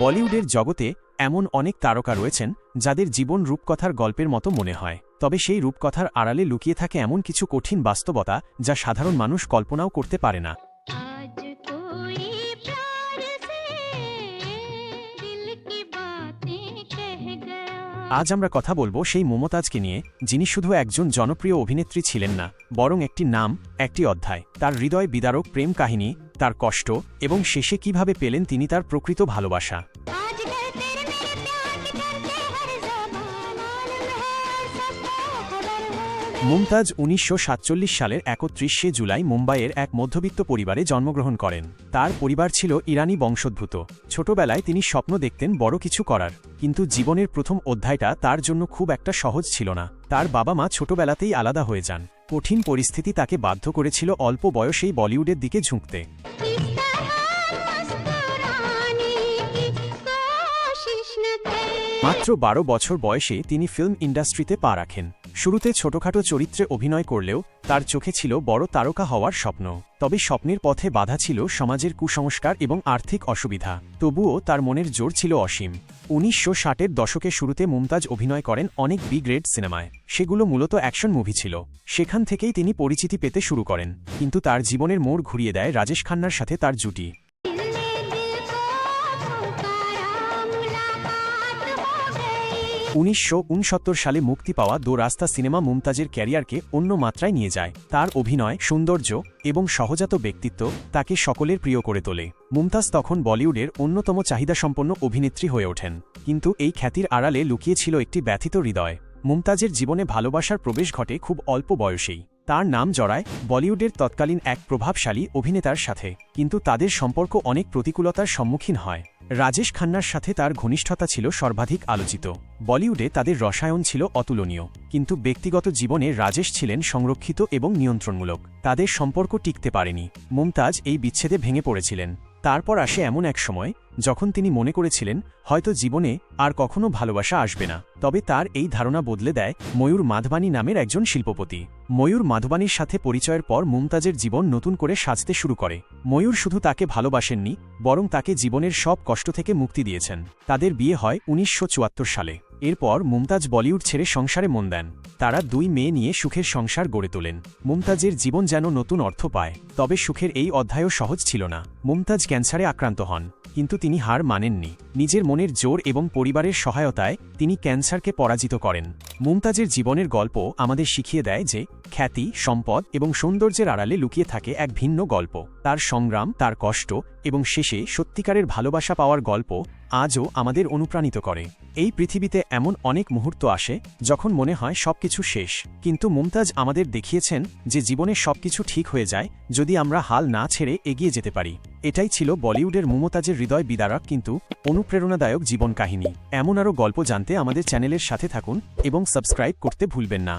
বলিউডের জগতে এমন অনেক তারকা রয়েছেন যাদের জীবন রূপকথার গল্পের মতো মনে হয়। তবে সেই রূপকথার আড়ালে লুকিয়ে থাকে এমন কিছু কঠিন বাস্তবতা যা সাধারণ মানুষ কল্পনাও করতে পারে না। আজ আমরা কথা বলব সেই মমতাজকে নিয়ে, যিনি শুধু একজন জনপ্রিয় অভিনেত্রী ছিলেন না, বরং একটি নাম, একটি অধ্যায়। তার হৃদয় বিদারক প্রেম কাহিনী, তার কষ্ট, এবং শেষে কীভাবে পেলেন তিনি তার প্রকৃত ভালোবাসা। মুমতাজ উনিশশো সাতচল্লিশ সালের একত্রিশে জুলাই মুম্বাইয়ের এক মধ্যবিত্ত পরিবারে জন্মগ্রহণ করেন। তার পরিবার ছিল ইরানি বংশোদ্ভূত। ছোটবেলায় তিনি স্বপ্ন দেখতেন বড় কিছু করার, কিন্তু জীবনের প্রথম অধ্যায়টা তার জন্য খুব একটা সহজ ছিল না। তার বাবা মা ছোটবেলাতেই আলাদা হয়ে যান। কঠিন পরিস্থিতি তাকে বাধ্য করেছিল অল্প বয়সেই বলিউডের দিকে ঝুঁকতে। মাত্র বারো বছর বয়সে তিনি ফিল্ম ইন্ডাস্ট্রিতে পা রাখেন। শুরুতে ছোটখাটো চরিত্রে অভিনয় করলেও তার চোখে ছিল বড় তারকা হওয়ার স্বপ্ন। তবে স্বপ্নের পথে বাধা ছিল সমাজের কুসংস্কার এবং আর্থিক অসুবিধা। তবুও তার মনের জোর ছিল অসীম। উনিশশো ষাটের দশকে শুরুতে মুমতাজ অভিনয় করেন অনেক বি গ্রেড সিনেমায়। সেগুলো মূলত অ্যাকশন মুভি ছিল। সেখান থেকেই তিনি পরিচিতি পেতে শুরু করেন। কিন্তু তার জীবনের মোড় ঘুরিয়ে দেয় রাজেশ খান্নার সাথে তার জুটি। উনিশশো উনসত্তর সালে মুক্তি পাওয়া দো রাস্তা সিনেমা মুমতাজের ক্যারিয়ারকে অন্য মাত্রায় নিয়ে যায়। তার অভিনয়, সৌন্দর্য এবং সহজাত ব্যক্তিত্ব তাকে সকলের প্রিয় করে তোলে। মুমতাজ তখন বলিউডের অন্যতম চাহিদাসম্পন্ন অভিনেত্রী হয়ে ওঠেন, কিন্তু এই খ্যাতির আড়ালে লুকিয়েছিল একটি ব্যথিত হৃদয়। মুমতাজের জীবনে ভালোবাসার প্রবেশ ঘটে খুব অল্প বয়সেই। তার নাম জড়ায় বলিউডের তৎকালীন এক প্রভাবশালী অভিনেতার সাথে, কিন্তু তাদের সম্পর্ক অনেক প্রতিকূলতার সম্মুখীন হয়। রাজেশ খান্নার সাথে তার ঘনিষ্ঠতা ছিল সর্বাধিক আলোচিত। বলিউডে তাদের রসায়ন ছিল অতুলনীয়, কিন্তু ব্যক্তিগত জীবনে রাজেশ ছিলেন সংরক্ষিত এবং নিয়ন্ত্রণমূলক। তাদের সম্পর্ক টিকতে পারেনি। মুমতাজ এই বিচ্ছেদে ভেঙে পড়েছিলেন। তারপর আসে এমন এক সময়, যখন তিনি মনে করেছিলেন, হয়তো জীবনে আর কখনো ভালোবাসা আসবে না। তবে তার এই ধারণা বদলে দেয় ময়ূর মাধবানী নামের একজন শিল্পপতি। ময়ূর মাধবানীর সাথে পরিচয়ের পর মুমতাজের জীবন নতুন করে সাজতে শুরু করে। ময়ূর শুধু তাকে ভালোবাসেননি, বরং তাকে জীবনের সব কষ্ট থেকে মুক্তি দিয়েছেন। তাদের বিয়ে হয় উনিশশো চুয়াত্তর সালে। এরপর মুমতাজ বলিউড ছেড়ে সংসারে মন দেন। তারা দুই মেয়ে নিয়ে সুখের সংসার গড়ে তোলেন। মুমতাজের জীবন যেন নতুন অর্থ পায়, তবে সুখের এই অধ্যায়ও সহজ ছিল না। মুমতাজ ক্যান্সারে আক্রান্ত হন, কিন্তু তিনি হার মানেননি। নিজের মনের জোর এবং পরিবারের সহায়তায় তিনি ক্যান্সারকে পরাজিত করেন। মুমতাজের জীবনের গল্প আমাদের শিখিয়ে দেয় যে খ্যাতি, সম্পদ এবং সৌন্দর্যের আড়ালে লুকিয়ে থাকে এক ভিন্ন গল্প। তার সংগ্রাম, তার কষ্ট এবং শেষে সত্যিকারের ভালোবাসা পাওয়ার গল্প আজও আমাদের অনুপ্রাণিত করে। এই পৃথিবীতে এমন অনেক মুহূর্ত আসে যখন মনে হয় সবকিছু শেষ। কিন্তু মুমতাজ আমাদের দেখিয়েছেন যে জীবনে সবকিছু ঠিক হয়ে যায় যদি আমরা হাল না ছেড়ে এগিয়ে যেতে পারি। এটাই ছিল বলিউডের মুমতাজের হৃদয় বিদারক কিন্তু অনুপ্রেরণাদায়ক জীবন কাহিনী। এমন আরও গল্প জানতে আমাদের চ্যানেলের সাথে থাকুন এবং সাবস্ক্রাইব করতে ভুলবেন না।